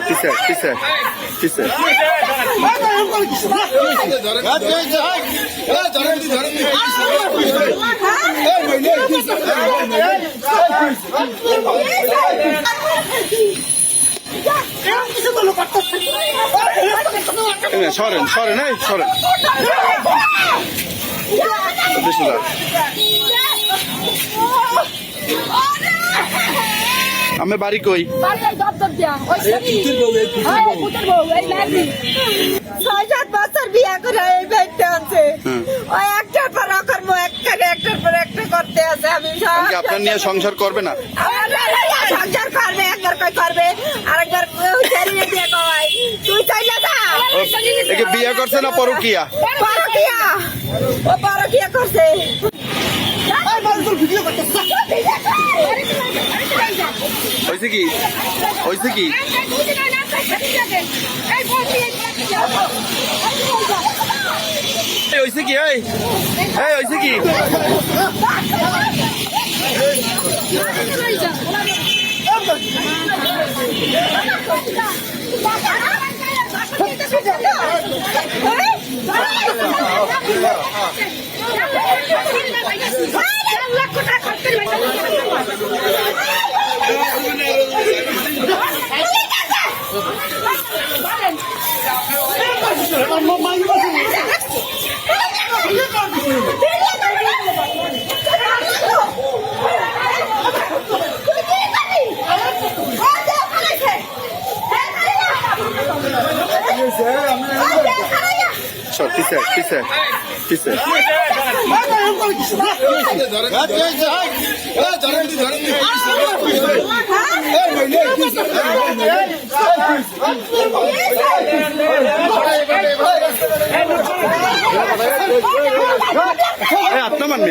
পিছে পিছে এই নে, সরেন সরেন এই সরেন দাঁড় আমি বাড়ি কই? ছয় সাত বছর বিয়ে করে এই আছে। ওই একটার পর অকর্ম একটা একটার পর একটা করতে আছে। আমি আপনার নিয়ে সংসার করবে না? আমার লড়াইয়া সংসার করবে একবার কই করবে আরেকবার চালিয়ে দিয়ে কয়। তুই চাইলে না একে বিয়ে করছে না পরকিয়া? পরকিয়া। ও পরকিয়া করছে। হয়েছে কি হয়েছে কি এই হয়েছে কি এই এই হয়েছে কি পিছে। পিছে পিছে এই আপনা মানবে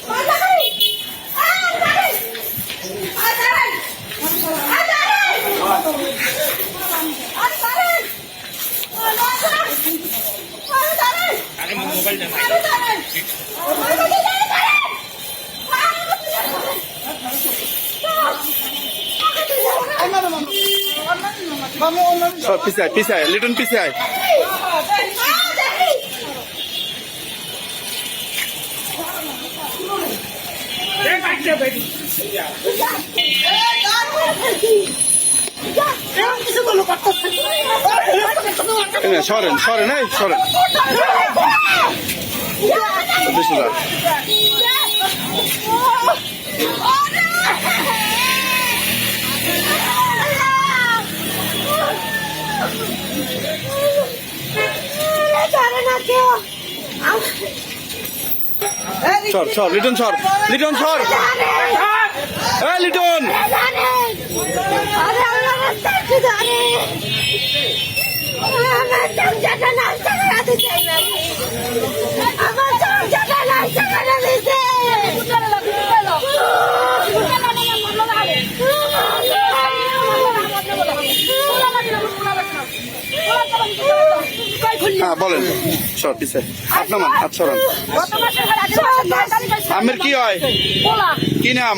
লিটন পিছায়। সরেন সরেন সরেন। সর সর লিটন সর লিটন সর এই লিটন হ্যাঁ বলেন। সর পিছে। আপনার মান মাসের আমের কি হয়? কি নাম?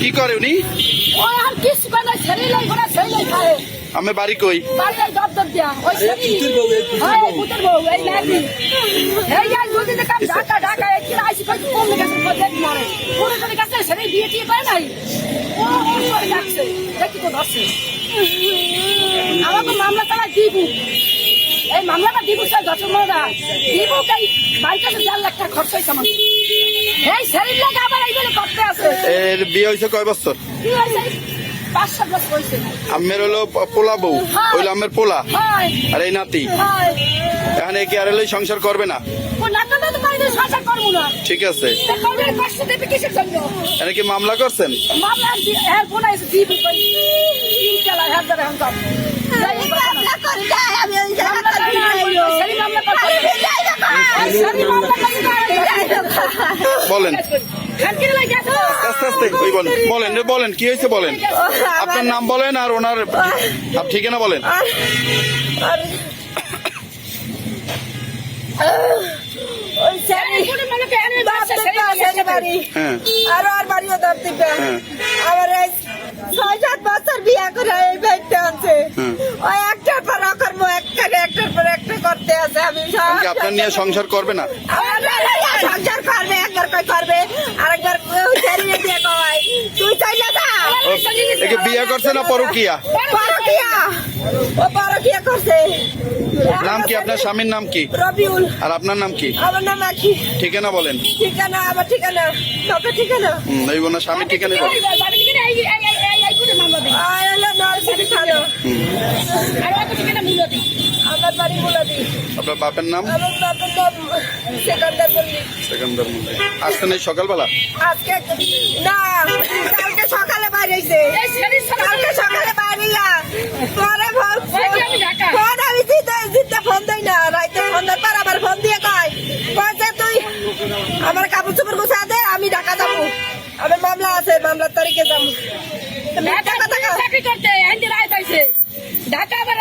কি করে উনি? কিছু লাই বাড়ি কই? আমাকে মামলা তারা দিব। এই মামলাটা দিব স্যার দশ মরা দিব এই কাছে চার লাখ টাকা খরচ হয়েছে আমার। এই শরীর লাগে আবার করতে আছে। এর বিয়ে হয়েছে কয় বছর? কি হয়েছে আমের হলো পোলা বউ হইল আমের পোলা হয়। আর এই নাতি। হয়। এখানে কি আর হলো সংসার করবে না? ঠিক আছে। এখানে কি মামলা করছেন? মামলা হ্যাঁ মামলা করে বলেন। আস্তে আস্তে বলেন। বলেন বলেন কি হয়েছে বলেন? আপনার নাম বলেন আর ওনার ঠিকানা বলেন। আর আর বাড়িও ছয় সাত বছর বিয়া করে এই আছে ওই একটার পর অকর্ম একটা একটার পর একটা করতে আছে আমি আপনার নিয়ে সংসার করবে না? সংসার করবে একবার করবে আরেকবার ছেড়ে দিয়ে কয় তুই চাইলে না ও, একে বিয়ে করছে না পরকিয়া পরকিয়া ও পরকিয়া করছে নাম কি আপনার স্বামীর নাম কি রবিউল আর আপনার নাম কি আমার নাম আখি ঠিকানা বলেন ঠিকানা আমার ঠিকানা তোকে ঠিকানা হুম, এই বোনার স্বামীর ঠিকানা বলেন বাড়ি থেকে এই এই এই এই করে মামলা দিই আয় হলো নরসিংদী থানা আর অত ঠিকানা মূল্য দিই আমার বাড়ি আপনার বাপের নাম? আমার বাপের নাম সেকান্দার মল্লিক। সেকেন্দার মন্দির আসছেন এই সকালবেলা? আজকে না কালকে সকালে বাইরেছে এই কালকে সকালে বাইরিয়া পরে ফোন ওই যে আমি ঢাকা। ফোন আমি জিতে জিতে ফোন দেই না রাইতে ফোন পর আবার ফোন দিয়ে কয় কয় যে তুই আমার কাপড় চোপড় গুছা দে আমি ঢাকা যাব। আমার মামলা আছে মামলার তারিখে যাব। ঢাকা আবার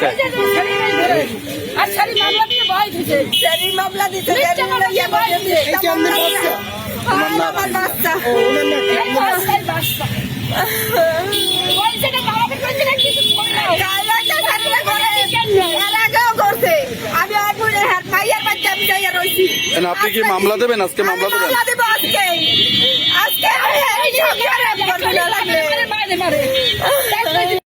পাঁচ তারিখে এই যে শরীর এই ধরে। আর শরীর মামলা দিয়ে ভয় দিছে। সেরি মামলা দিতে মিথ্যা মামলা দিয়ে ভয় দিছে। আমার বাচ্চা। এই বাস, এই বাসটা। ওই সেটা বাবাকে কইছে না কিছু করে না। কালাটা সাথে করে। এর আগেও করছে। আমি আর বলে হাত মাইয়ার বাচ্চা আমি যাইয়া রইছি। আপনি কি মামলা দেবেন? আজকে মামলা দেবেন? মামলা দেবো আজকে। আজকে আমি এই সরকারের মারে মারে মারে